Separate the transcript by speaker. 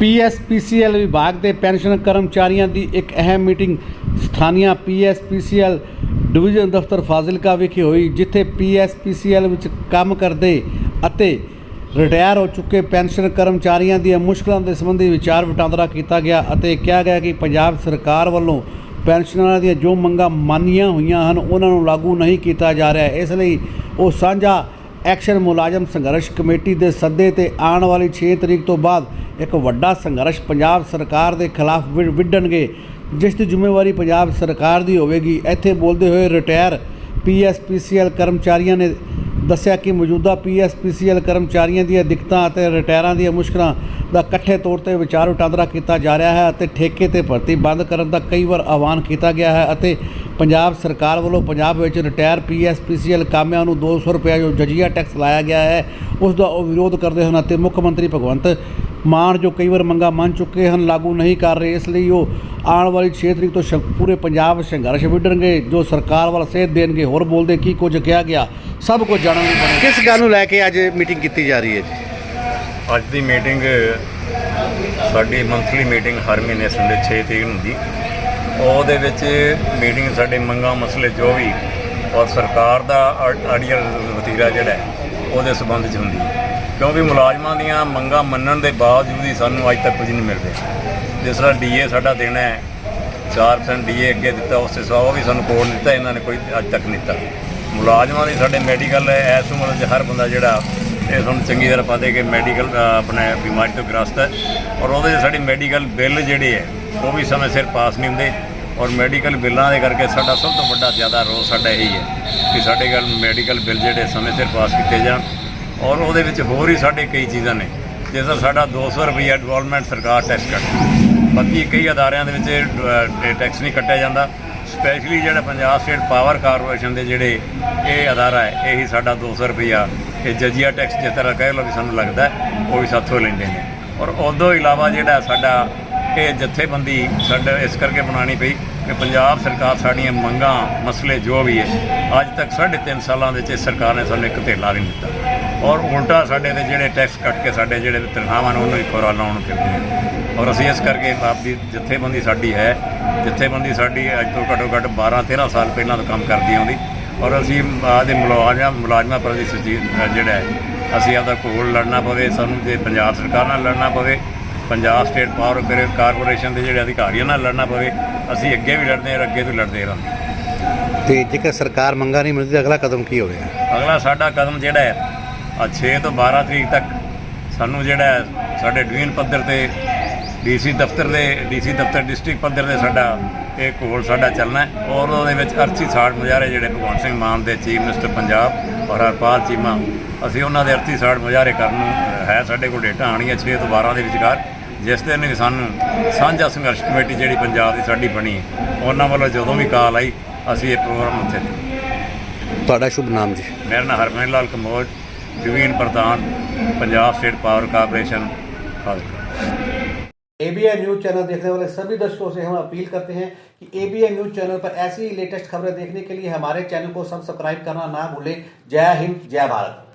Speaker 1: PSPCL ਵਿਭਾਗ ਦੇ pension ਕਰਮਚਾਰੀਆਂ ਦੀ ਇੱਕ ਅਹਿਮ ਮੀਟਿੰਗ ਸਥਾਨੀय ਪੀਐਸਪੀਸੀਐਲ ਡਿਵੀਜ਼ਨ ਦਫ਼ਤਰ ਫਾਜ਼ਿਲਕਾ ਵਿਖੇ ਹੋਈ, ਜਿੱਥੇ ਪੀਐਸਪੀਸੀਐਲ ਵਿੱਚ ਕੰਮ ਕਰਦੇ ਅਤੇ ਰਿਟਾਇਰ ਹੋ ਚੁੱਕੇ ਪੈਨਸ਼ਨ ਕਰਮਚਾਰੀਆਂ ਦੀਆਂ ਮੁਸ਼ਕਲਾਂ ਦੇ ਸੰਬੰਧੀ ਵਿਚਾਰ ਵਟਾਂਦਰਾ ਕੀਤਾ ਗਿਆ ਅਤੇ ਕਿਹਾ ਗਿਆ ਕਿ ਪੰਜਾਬ ਸਰਕਾਰ ਵੱਲੋਂ ਪੈਨਸ਼ਨਰਾਂ ਦੀਆਂ ਜੋ ਮੰਗਾਂ ਮੰਨੀਆਂ ਹੋਈਆਂ ਹਨ, ਉਹਨਾਂ ਨੂੰ ਲਾਗੂ ਨਹੀਂ ਕੀਤਾ ਜਾ ਰਿਹਾ। ਇਸ ਲਈ ਉਹ ਸਾਂਝਾ ਐਕਸ਼ਨ ਮੁਲਾਜ਼ਮ ਸੰਘਰਸ਼ ਕਮੇਟੀ ਦੇ ਸੱਦੇ ਤੇ ਆਉਣ ਵਾਲੀ 6 ਤਰੀਕ ਤੋਂ ਬਾਅਦ ਇੱਕ ਵੱਡਾ ਸੰਘਰਸ਼ ਪੰਜਾਬ ਸਰਕਾਰ ਦੇ ਖਿਲਾਫ ਵਿ- ਵਿੱਢਣਗੇ, ਜਿਸ ਦੀ ਜ਼ਿੰਮੇਵਾਰੀ ਪੰਜਾਬ ਸਰਕਾਰ ਦੀ ਹੋਵੇਗੀ। ਇੱਥੇ ਬੋਲਦੇ ਹੋਏ ਰਿਟਾਇਰ ਪੀਐਸਪੀਸੀਐਲ ਕਰਮਚਾਰੀਆਂ ਨੇ ਦੱਸਿਆ ਕਿ ਮੌਜੂਦਾ ਪੀਐਸਪੀਸੀਐਲ ਕਰਮਚਾਰੀਆਂ ਦੀਆਂ ਦਿੱਕਤਾਂ ਅਤੇ ਰਿਟਾਇਰਾਂ ਦੀਆਂ ਮੁਸ਼ਕਲਾਂ ਦਾ ਇਕੱਠੇ ਤੌਰ ਤੇ ਵਿਚਾਰ ਵਟਾਂਦਰਾ ਕੀਤਾ ਜਾ ਰਿਹਾ ਹੈ ਅਤੇ ਠੇਕੇ ਤੇ ਭਰਤੀ ਬੰਦ ਕਰਨ ਦਾ ਕਈ ਵਾਰ ਆਹਵਾਨ ਕੀਤਾ ਗਿਆ ਹੈ ਅਤੇ ਪੰਜਾਬ ਸਰਕਾਰ ਵੱਲੋਂ ਪੰਜਾਬ ਵਿੱਚ ਰਿਟਾਇਰ ਪੀਐਸਪੀਸੀਐਲ ਕਾਮਿਆਂ ਨੂੰ 200 ਰੁਪਏ ਜੋ ਜਜੀਆ ਟੈਕਸ ਲਾਇਆ ਗਿਆ ਹੈ ਉਸ ਦਾ ਉਹ ਵਿਰੋਧ ਕਰਦੇ ਹਨ ਅਤੇ ਮੁੱਖ ਮੰਤਰੀ ਭਗਵੰਤ ਮਾਨ ਜੋ ਕਈ ਵਾਰ ਮੰਗਾਂ ਮੰਨ ਚੁੱਕੇ ਹਨ ਲਾਗੂ ਨਹੀਂ ਕਰ ਰਹੇ ਇਸ ਲਈ ਉਹ ਆਉਣ ਵਾਲੀ 6 ਤਰੀਕ ਤੋਂ ਸ਼- ਪੂਰੇ ਪੰਜਾਬ ਸੰਘਰਸ਼ ਵਿੱਢਣਗੇ ਜੋ ਸਰਕਾਰ ਵੱਲ ਸੇਧ ਦੇਣਗੇ ਹੋਰ ਬੋਲਦੇ ਕੀ ਕੁਝ ਕਿਹਾ ਗਿਆ ਸਭ ਕੁਝ ਜਾਣਨ ਲਈ ਬਣੇ ਕਿਸ ਗੱਲ ਨੂੰ ਲੈ ਕੇ ਅੱਜ ਮੀਟਿੰਗ ਕੀਤੀ ਜਾ ਰਹੀ ਹੈ ਜੀ?
Speaker 2: ਅੱਜ ਦੀ ਮੀਟਿੰਗ ਸਾਡੀ ਮੰਥਲੀ ਮੀਟਿੰਗ ਹਰ ਮਹੀਨੇ ਸੰਡੇ 6 ਤਰੀਕ ਨੂੰ ਹੁੰਦੀ। ਉਹਦੇ ਵਿੱਚ ਮੀਟਿੰਗ ਸਾਡੇ ਮੰਗਾਂ ਮਸਲੇ ਜੋ ਵੀ, ਔਰ ਸਰਕਾਰ ਦਾ ਆਡੀਅਰ ਵਤੀਰਾ ਜਿਹੜਾ ਉਹਦੇ ਸੰਬੰਧ 'ਚ ਹੁੰਦੀ ਹੈ। ਕਿਉਂਕਿ ਮੁਲਾਜ਼ਮਾਂ ਦੀਆਂ ਮੰਗਾਂ ਮੰਨਣ ਦੇ ਬਾਵਜੂਦ ਹੀ ਸਾਨੂੰ ਅੱਜ ਤੱਕ ਕੁਝ ਨਹੀਂ ਮਿਲ ਰਿਹਾ ਜਿਸ ਤਰ੍ਹਾਂ ਡੀਏ ਸਾਡਾ ਦੇਣਾ ਹੈ 4% ਡੀਏ ਅੱਗੇ ਦਿੱਤਾ, ਉਸ ਤੋਂ ਸਿਵਾ ਵੀ ਸਾਨੂੰ ਕੋਡ ਦਿੱਤਾ, ਇਹਨਾਂ ਨੇ ਕੋਈ ਅੱਜ ਤੱਕ ਨਹੀਂ ਦਿੱਤਾ। ਮੁਲਾਜ਼ਮਾਂ ਦੀ ਸਾਡੇ ਮੈਡੀਕਲ ਇਸ ਉਮਰ 'ਚ ਹਰ ਬੰਦਾ ਜਿਹੜਾ, ਇਹ ਤੁਹਾਨੂੰ ਚੰਗੀ ਤਰ੍ਹਾਂ ਪਤਾ ਹੈ ਕਿ ਮੈਡੀਕਲ ਆਪਣੇ ਬਿਮਾਰੀ ਤੋਂ ਗ੍ਰਸਤ ਹੈ। ਔਰ ਉਹਦੇ 'ਚ ਸਾਡੀ ਮੈਡੀਕਲ ਬਿੱਲ ਜਿਹੜੇ ਹੈ ਉਹ ਵੀ ਸਮੇਂ ਸਿਰ ਪਾਸ ਨਹੀਂ ਹੁੰਦੇ ਔਰ ਮੈਡੀਕਲ ਬਿੱਲਾਂ ਦੇ ਕਰਕੇ ਸਾਡਾ ਸਭ ਤੋਂ ਵੱਡਾ ਜ਼ਿਆਦਾ ਰੋਸ ਸਾਡਾ ਇਹੀ ਹੈ ਕਿ ਸਾਡੇ ਕੋਲ ਮੈਡੀਕਲ ਬਿੱਲ ਜਿਹੜੇ ਸਮੇਂ ਸਿਰ ਪਾਸ ਕੀਤੇ ਜਾਣ ਔਰ ਉਹਦੇ ਵਿੱਚ ਹੋਰ ਹੀ ਸਾਡੇ ਕਈ ਚੀਜ਼ਾਂ ਨੇ, ਜਿਸ ਤਰ੍ਹਾਂ ਸਾਡਾ 200 ਰੁਪਈਆ ਡਿਵੈਲਪਮੈਂਟ ਸਰਕਾਰ ਟੈਕਸ ਕੱਟ ਬਾਕੀ ਕਈ ਅਦਾਰਿਆਂ ਦੇ ਵਿੱਚ ਟੈਕਸ ਨਹੀਂ ਕੱਟਿਆ ਜਾਂਦਾ, ਸਪੈਸ਼ਲੀ ਜਿਹੜਾ ਪੰਜਾਬ ਸਟੇਟ ਪਾਵਰ ਕਾਰਪੋਰੇਸ਼ਨ ਦੇ ਜਿਹੜੇ ਇਹ ਅਦਾਰਾ ਹੈ, ਇਹੀ ਸਾਡਾ 200 ਰੁਪਈਆ, ਇਹ ਜਜੀਆ ਟੈਕਸ ਜਿਸ ਤਰ੍ਹਾਂ ਕਹਿ ਲਓ ਵੀ ਸਾਨੂੰ ਲੱਗਦਾ ਉਹ ਵੀ ਸਾਥੋਂ ਲੈਂਦੇ ਨੇ। ਔਰ ਉਦੋਂ ਇਲਾਵਾ ਜਿਹੜਾ ਸਾਡਾ ਇਹ ਜਥੇਬੰਦੀ ਸਾਡਾ ਇਸ ਕਰਕੇ ਬਣਾਉਣੀ ਪਈ ਕਿ ਪੰਜਾਬ ਸਰਕਾਰ ਸਾਡੀਆਂ ਮੰਗਾਂ, ਮਸਲੇ ਜੋ ਵੀ ਹੈ, ਅੱਜ ਤੱਕ ਸਾਢੇ ਤਿੰਨ ਸਾਲਾਂ ਦੇ ਵਿੱਚ ਇਸ ਸਰਕਾਰ ਨੇ ਸਾਨੂੰ ਇੱਕ ਧੇਲਾ ਵੀ ਨਹੀਂ ਦਿੱਤਾ। ਔਰ ਉਲਟਾ ਸਾਡੇ ਦੇ ਜਿਹੜੇ ਟੈਕਸ ਕੱਟ ਕੇ ਸਾਡੇ ਜਿਹੜੇ ਤਨਖਾਹਾਂ ਨੇ ਉਹਨੂੰ ਹੀ ਖੋਰਾ ਲਾਉਣ ਫਿਰਦੇ ਨੇ। ਔਰ ਅਸੀਂ ਇਸ ਕਰਕੇ ਆਪਦੀ ਜਥੇਬੰਦੀ ਸਾਡੀ ਹੈ, ਜਥੇਬੰਦੀ ਸਾਡੀ ਅੱਜ ਤੋਂ ਘੱਟੋ ਘੱਟ 12 13 ਸਾਲ ਪਹਿਲਾਂ ਤੋਂ ਕੰਮ ਕਰਦੀ ਆਉਂਦੀ। ਔਰ ਅਸੀਂ ਆਦੇ ਮੁਲਾਜ਼ਮ, ਮੁਲਾਜ਼ਮਾਂ ਪ੍ਰਤੀ ਸੁਚੀ ਜਿਹੜਾ ਅਸੀਂ ਆਪਦਾ ਕੋਲ ਲੜਨਾ ਪਵੇ, ਸਾਨੂੰ ਜੇ ਪੰਜਾਬ ਸਰਕਾਰ ਨਾਲ ਲੜਨਾ ਪਵੇ ਪੰਜਾਬ ਸਟੇਟ ਪਾਵਰ ਕਾਰਪੋਰੇਸ਼ਨ ਦੇ ਜਿਹੜੇ ਅਧਿਕਾਰੀਆਂ ਨਾਲ ਲੜਨਾ ਪਵੇ ਅਸੀਂ ਅੱਗੇ ਵੀ ਲੜਦੇ ਹਾਂ ਅੱਗੇ ਤੋਂ ਲੜਦੇ ਰਹਾਂਗੇ।
Speaker 1: ਤੇ ਜੇਕਰ ਸਰਕਾਰ ਮੰਗਾਂ ਨਹੀਂ ਮਿਲਦੀ ਤਾਂ ਅਗਲਾ ਕਦਮ ਕੀ ਹੋਵੇਗਾ?
Speaker 2: ਅਗਲਾ ਸਾਡਾ ਕਦਮ ਜਿਹੜਾ ਹੈ ਆ 6 ਤੋਂ 12 ਤਰੀਕ ਤੱਕ ਸਾਨੂੰ ਜਿਹੜਾ ਹੈ ਸਾਡੇ ਡਿਵੀਜ਼ਨ ਪੱਧਰ ਤੇ ਡੀਸੀ ਦਫ਼ਤਰ ਦੇ ਡੀਸੀ ਦਫ਼ਤਰ ਡਿਸਟ੍ਰਿਕਟ ਪੱਧਰ ਤੇ ਸਾਡਾ ਇਹ ਕੋਲ ਸਾਡਾ ਚੱਲਣਾ ਹੈ ਔਰ ਉਹਦੇ ਵਿੱਚ ਅਰਥੀ ਸਾੜ ਮੁਜ਼ਾਹਰੇ ਜਿਹੜੇ ਭਗਵੰਤ ਸਿੰਘ ਮਾਨ ਦੇ ਚੀਫ ਮਿਨਿਸਟਰ ਪੰਜਾਬ ਔਰ ਹਰਪਾਲ ਚੀਮਾ ਅਸੀਂ ਉਹਨਾਂ ਦੇ ਅਰਥੀ ਸਾੜ ਮੁਜ਼ਾਹਰੇ ਕਰਨ ਨੂੰ ਹੈ ਸਾਡੇ ਕੋਲ ਡੇਟਾ ਆਣੀਆਂ 6 ਤੋਂ 12 ਦੇ ਵਿਚਕਾਰ। ਜਿਸ ਦਿਨ ਵੀ ਸਾਨੂੰ ਸਾਂਝਾ ਸੰਘਰਸ਼ ਕਮੇਟੀ ਜਿਹੜੀ ਪੰਜਾਬ ਦੀ ਸਾਡੀ ਬਣੀ ਹੈ ਉਹਨਾਂ ਵੱਲੋਂ ਜਦੋਂ ਵੀ ਕਾਲ ਆਈ ਅਸੀਂ ਇਹ ਪ੍ਰੋਗਰਾਮ ਉੱਥੇ ਦੇ
Speaker 1: ਤੁਹਾਡਾ ਸ਼ੁਭ ਨਾਮ ਜੀ
Speaker 2: मेरा नाम हरमन लाल कम्बोज डिवीजन प्रधान Punjab state power corporation Fazilka
Speaker 1: ABN news channel देखने वाले सभी दर्शकों से हम अपील करते हैं कि एबीएन न्यूज चैनल पर ऐसी ही लेटेस्ट खबरें देखने के लिए हमारे चैनल को सब्सक्राइब करना ना भूलें जय हिंद जय भारत